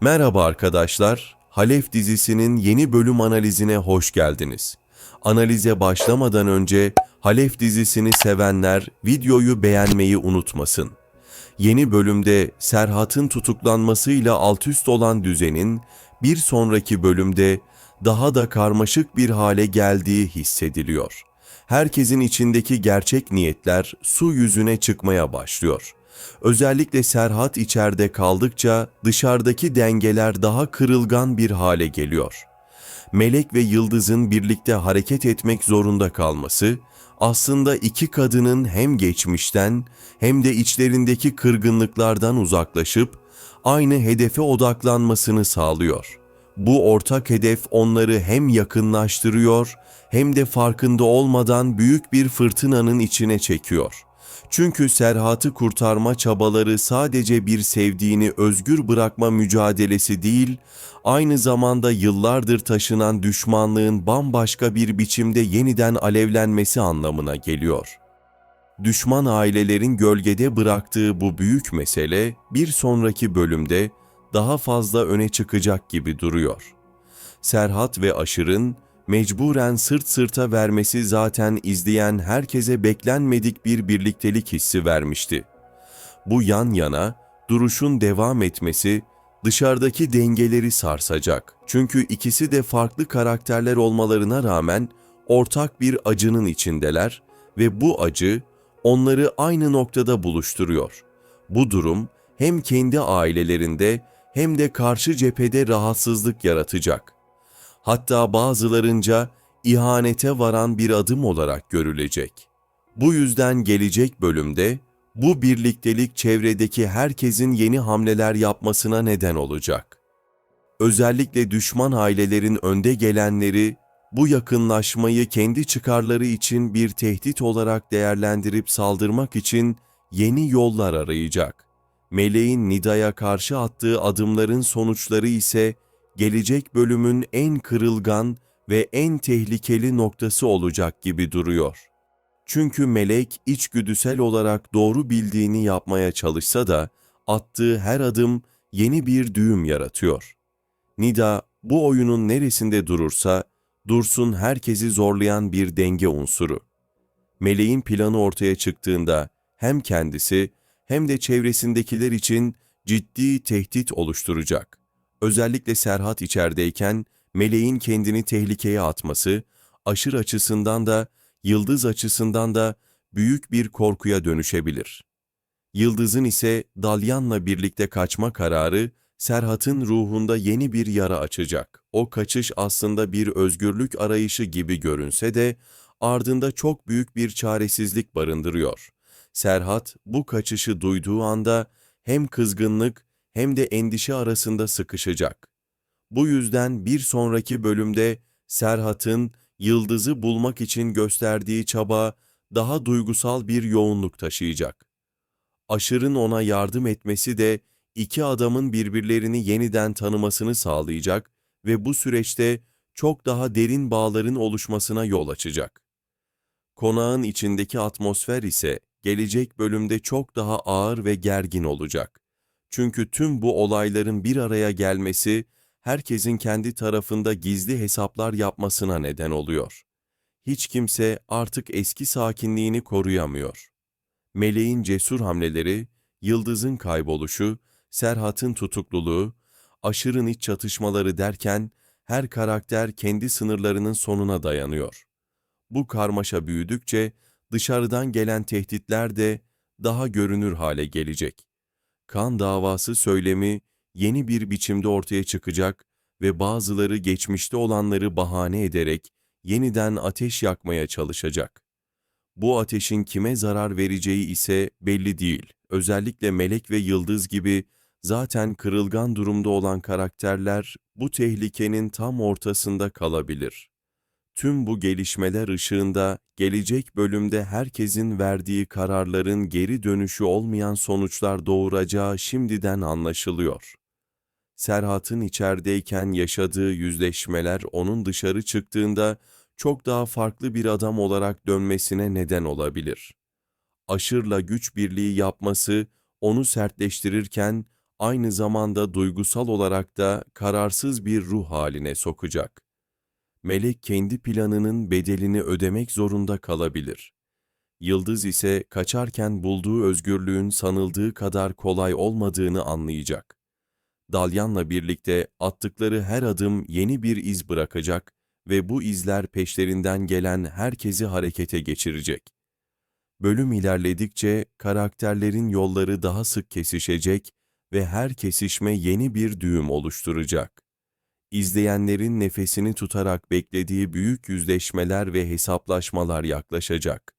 Merhaba arkadaşlar, Halef dizisinin yeni bölüm analizine hoş geldiniz. Analize başlamadan önce Halef dizisini sevenler videoyu beğenmeyi unutmasın. Yeni bölümde Serhat'ın tutuklanmasıyla altüst olan düzenin bir sonraki bölümde daha da karmaşık bir hale geldiği hissediliyor. Herkesin içindeki gerçek niyetler su yüzüne çıkmaya başlıyor. Özellikle Serhat içeride kaldıkça dışarıdaki dengeler daha kırılgan bir hale geliyor. Melek ve Yıldız'ın birlikte hareket etmek zorunda kalması, aslında iki kadının hem geçmişten hem de içlerindeki kırgınlıklardan uzaklaşıp aynı hedefe odaklanmasını sağlıyor. Bu ortak hedef onları hem yakınlaştırıyor hem de farkında olmadan büyük bir fırtınanın içine çekiyor. Çünkü Serhat'ı kurtarma çabaları sadece bir sevdiğini özgür bırakma mücadelesi değil, aynı zamanda yıllardır taşınan düşmanlığın bambaşka bir biçimde yeniden alevlenmesi anlamına geliyor. Düşman ailelerin gölgede bıraktığı bu büyük mesele bir sonraki bölümde daha fazla öne çıkacak gibi duruyor. Serhat ve Aşır'ın mecburen sırt sırta vermesi zaten izleyen herkese beklenmedik bir birliktelik hissi vermişti. Bu yan yana duruşun devam etmesi dışarıdaki dengeleri sarsacak. Çünkü ikisi de farklı karakterler olmalarına rağmen ortak bir acının içindeler ve bu acı onları aynı noktada buluşturuyor. Bu durum hem kendi ailelerinde hem de karşı cephede rahatsızlık yaratacak hatta bazılarınca ihanete varan bir adım olarak görülecek. Bu yüzden gelecek bölümde bu birliktelik çevredeki herkesin yeni hamleler yapmasına neden olacak. Özellikle düşman ailelerin önde gelenleri bu yakınlaşmayı kendi çıkarları için bir tehdit olarak değerlendirip saldırmak için yeni yollar arayacak. Meleğin Nida'ya karşı attığı adımların sonuçları ise gelecek bölümün en kırılgan ve en tehlikeli noktası olacak gibi duruyor. Çünkü melek içgüdüsel olarak doğru bildiğini yapmaya çalışsa da attığı her adım yeni bir düğüm yaratıyor. Nida bu oyunun neresinde durursa dursun herkesi zorlayan bir denge unsuru. Meleğin planı ortaya çıktığında hem kendisi hem de çevresindekiler için ciddi tehdit oluşturacak özellikle Serhat içerideyken meleğin kendini tehlikeye atması, aşır açısından da yıldız açısından da büyük bir korkuya dönüşebilir. Yıldız'ın ise Dalyan'la birlikte kaçma kararı Serhat'ın ruhunda yeni bir yara açacak. O kaçış aslında bir özgürlük arayışı gibi görünse de ardında çok büyük bir çaresizlik barındırıyor. Serhat bu kaçışı duyduğu anda hem kızgınlık hem de endişe arasında sıkışacak. Bu yüzden bir sonraki bölümde Serhat'ın Yıldız'ı bulmak için gösterdiği çaba daha duygusal bir yoğunluk taşıyacak. Aşır'ın ona yardım etmesi de iki adamın birbirlerini yeniden tanımasını sağlayacak ve bu süreçte çok daha derin bağların oluşmasına yol açacak. Konağın içindeki atmosfer ise gelecek bölümde çok daha ağır ve gergin olacak. Çünkü tüm bu olayların bir araya gelmesi, herkesin kendi tarafında gizli hesaplar yapmasına neden oluyor. Hiç kimse artık eski sakinliğini koruyamıyor. Meleğin cesur hamleleri, Yıldız'ın kayboluşu, Serhat'ın tutukluluğu, aşırın iç çatışmaları derken her karakter kendi sınırlarının sonuna dayanıyor. Bu karmaşa büyüdükçe dışarıdan gelen tehditler de daha görünür hale gelecek kan davası söylemi yeni bir biçimde ortaya çıkacak ve bazıları geçmişte olanları bahane ederek yeniden ateş yakmaya çalışacak. Bu ateşin kime zarar vereceği ise belli değil. Özellikle Melek ve Yıldız gibi zaten kırılgan durumda olan karakterler bu tehlikenin tam ortasında kalabilir. Tüm bu gelişmeler ışığında gelecek bölümde herkesin verdiği kararların geri dönüşü olmayan sonuçlar doğuracağı şimdiden anlaşılıyor. Serhat'ın içerideyken yaşadığı yüzleşmeler onun dışarı çıktığında çok daha farklı bir adam olarak dönmesine neden olabilir. Aşırla güç birliği yapması onu sertleştirirken aynı zamanda duygusal olarak da kararsız bir ruh haline sokacak. Melek kendi planının bedelini ödemek zorunda kalabilir. Yıldız ise kaçarken bulduğu özgürlüğün sanıldığı kadar kolay olmadığını anlayacak. Dalyan'la birlikte attıkları her adım yeni bir iz bırakacak ve bu izler peşlerinden gelen herkesi harekete geçirecek. Bölüm ilerledikçe karakterlerin yolları daha sık kesişecek ve her kesişme yeni bir düğüm oluşturacak. İzleyenlerin nefesini tutarak beklediği büyük yüzleşmeler ve hesaplaşmalar yaklaşacak.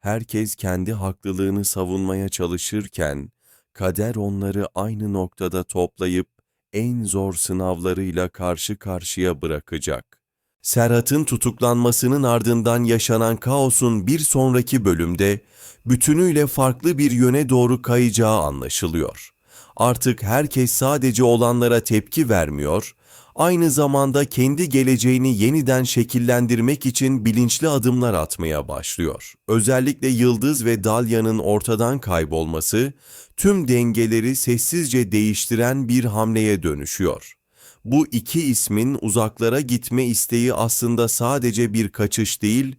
Herkes kendi haklılığını savunmaya çalışırken, kader onları aynı noktada toplayıp en zor sınavlarıyla karşı karşıya bırakacak. Serhat'ın tutuklanmasının ardından yaşanan kaosun bir sonraki bölümde bütünüyle farklı bir yöne doğru kayacağı anlaşılıyor. Artık herkes sadece olanlara tepki vermiyor, aynı zamanda kendi geleceğini yeniden şekillendirmek için bilinçli adımlar atmaya başlıyor. Özellikle Yıldız ve Dalya'nın ortadan kaybolması, tüm dengeleri sessizce değiştiren bir hamleye dönüşüyor. Bu iki ismin uzaklara gitme isteği aslında sadece bir kaçış değil,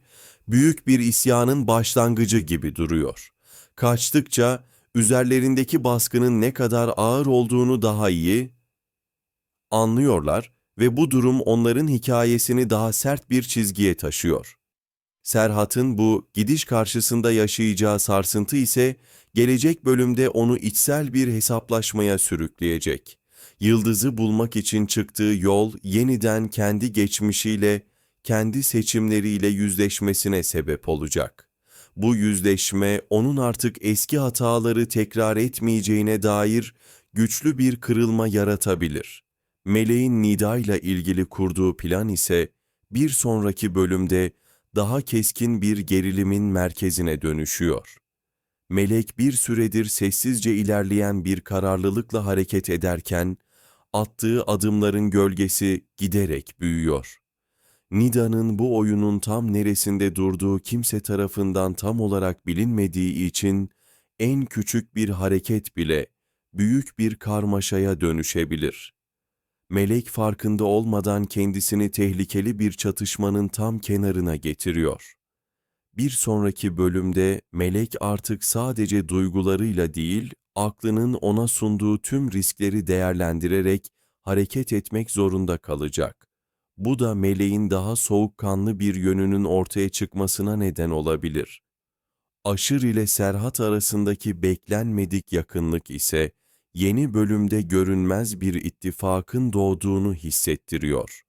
büyük bir isyanın başlangıcı gibi duruyor. Kaçtıkça üzerlerindeki baskının ne kadar ağır olduğunu daha iyi anlıyorlar ve bu durum onların hikayesini daha sert bir çizgiye taşıyor. Serhat'ın bu gidiş karşısında yaşayacağı sarsıntı ise gelecek bölümde onu içsel bir hesaplaşmaya sürükleyecek. Yıldızı bulmak için çıktığı yol yeniden kendi geçmişiyle, kendi seçimleriyle yüzleşmesine sebep olacak. Bu yüzleşme onun artık eski hataları tekrar etmeyeceğine dair güçlü bir kırılma yaratabilir. Meleğin Nida ile ilgili kurduğu plan ise bir sonraki bölümde daha keskin bir gerilimin merkezine dönüşüyor. Melek bir süredir sessizce ilerleyen bir kararlılıkla hareket ederken, attığı adımların gölgesi giderek büyüyor. Nida'nın bu oyunun tam neresinde durduğu kimse tarafından tam olarak bilinmediği için en küçük bir hareket bile büyük bir karmaşaya dönüşebilir. Melek farkında olmadan kendisini tehlikeli bir çatışmanın tam kenarına getiriyor. Bir sonraki bölümde Melek artık sadece duygularıyla değil, aklının ona sunduğu tüm riskleri değerlendirerek hareket etmek zorunda kalacak. Bu da meleğin daha soğukkanlı bir yönünün ortaya çıkmasına neden olabilir. Aşır ile Serhat arasındaki beklenmedik yakınlık ise yeni bölümde görünmez bir ittifakın doğduğunu hissettiriyor.